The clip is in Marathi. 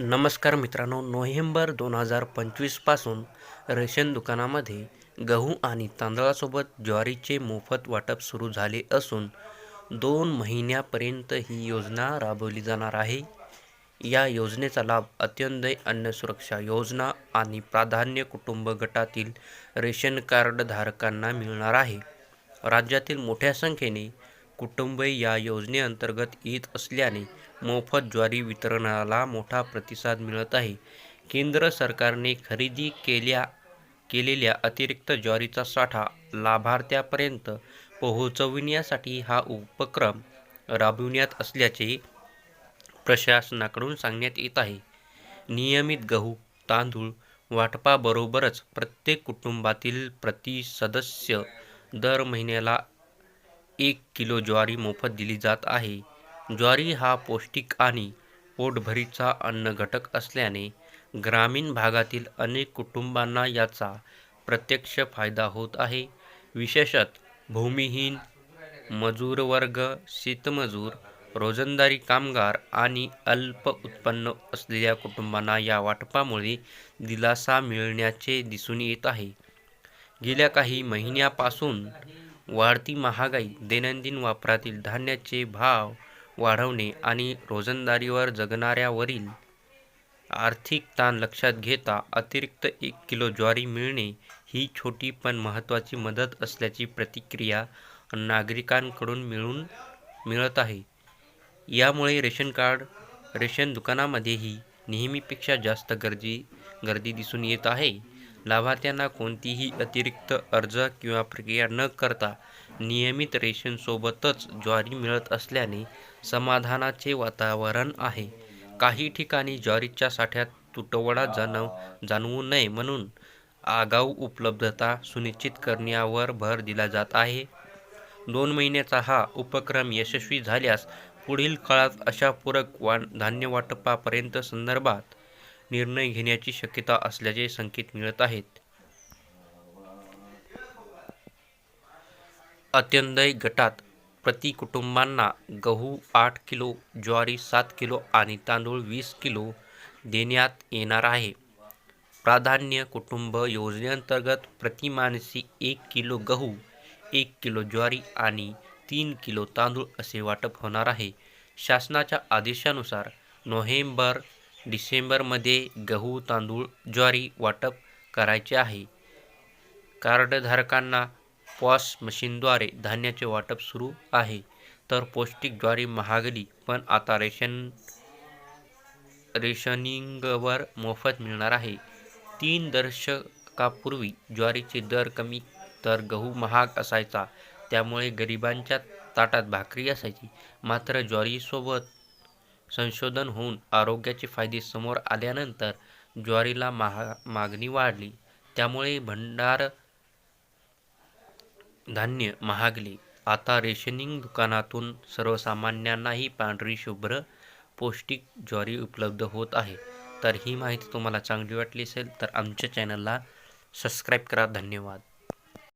नमस्कार मित्रांनो नोव्हेंबर दोन हजार पंचवीसपासून रेशन दुकानामध्ये गहू आणि तांदळासोबत ज्वारीचे मोफत वाटप सुरू झाले असून दोन महिन्यापर्यंत ही योजना राबवली जाणार आहे. या योजनेचा लाभ अंत्योदय अन्न सुरक्षा योजना आणि प्राधान्य कुटुंब गटातील रेशन कार्ड धारकांना मिळणार आहे. राज्यातील मोठ्या संख्येने कुटुंबे या योजनेअंतर्गत येत असल्याने मोफत ज्वारी वितरणाला मोठा प्रतिसाद मिळत आहे. केंद्र सरकारने खरेदी केल्या केलेल्या अतिरिक्त ज्वारीचा साठा लाभार्थ्यापर्यंत पोहोचविण्यासाठी हा उपक्रम राबविण्यात असल्याचे प्रशासनाकडून सांगण्यात येत आहे. नियमित गहू तांदूळ वाटपाबरोबरच प्रत्येक कुटुंबातील प्रति सदस्य दर महिन्याला एक किलो ज्वारी मोफत दिली जात आहे. ज्वारी हा पौष्टिक आणि पोटभरीचा अन्न घटक असल्याने ग्रामीण भागातील अनेक कुटुंबांना याचा प्रत्यक्ष फायदा होत आहे. विशेषत भूमिहीन मजूरवर्ग शेतमजूर रोजंदारी कामगार आणि अल्प उत्पन्न असलेल्या कुटुंबांना या वाटपामुळे दिलासा मिळण्याचे दिसून येत आहे. गेल्या काही महिन्यापासून वाढती महागाई दैनंदिन वापरातील धान्याचे भाव वाढवणे आणि रोजंदारीवर जगणाऱ्यावरील आर्थिक ताण लक्षात घेता अतिरिक्त एक किलो ज्वारी मिळणे ही छोटी पण महत्त्वाची मदत असल्याची प्रतिक्रिया नागरिकांकडून मिळून मिळत आहे. यामुळे रेशन कार्ड रेशन दुकानामध्येही नेहमीपेक्षा जास्त गर्दी गर्दी दिसून येत आहे. लाभार्थ्यांना कोणतीही अतिरिक्त अर्ज किंवा प्रक्रिया न करता नियमित रेशनसोबतच ज्वारी मिळत असल्याने समाधानाचे वातावरण आहे. काही ठिकाणी ज्वारीच्या साठ्यात तुटवडा जाणव जाणवू नये म्हणून आगाऊ उपलब्धता सुनिश्चित करण्यावर भर दिला जात आहे. दोन महिन्याचा हा उपक्रम यशस्वी झाल्यास पुढील काळात अशा पूरक वा धान्य वाटपापर्यंत संदर्भात निर्णय घेण्याची शक्यता असल्याचे संकेत मिळत आहेत. अत्यंदय गटात प्रति कुटुंबांना गहू आठ किलो ज्वारी सात किलो आणि तांदूळ वीस किलो देण्यात येणार आहे. प्राधान्य कुटुंब योजनेअंतर्गत प्रति माणसी एक किलो गहू एक किलो ज्वारी आणि तीन किलो तांदूळ असे वाटप होणार आहे. शासनाच्या आदेशानुसार नोव्हेंबर डिसेंबरमध्ये गहू तांदूळ ज्वारी वाटप करायचे आहे. कार्डधारकांना पॉस मशीनद्वारे धान्याचे वाटप सुरू आहे. तर पौष्टिक ज्वारी महागली पण आता रेशन रेशनिंगवर मोफत मिळणार आहे. तीन दशकापूर्वी ज्वारीचे दर कमी तर गहू महाग असायचा. त्यामुळे गरिबांच्या ताटात भाकरी असायची. मात्र ज्वारीसोबत संशोधन होऊन आरोग्याचे फायदे समोर आल्यानंतर ज्वारीला महा मागणी वाढली. त्यामुळे भंडार धान्य महागले. आता रेशनिंग दुकानातून सर्वसामान्यांनाही पांढरी शुभ्र पौष्टिक ज्वारी उपलब्ध होत आहे. तर ही माहिती तुम्हाला चांगली वाटली असेल तर आमच्या चॅनलला सबस्क्राईब करा. धन्यवाद.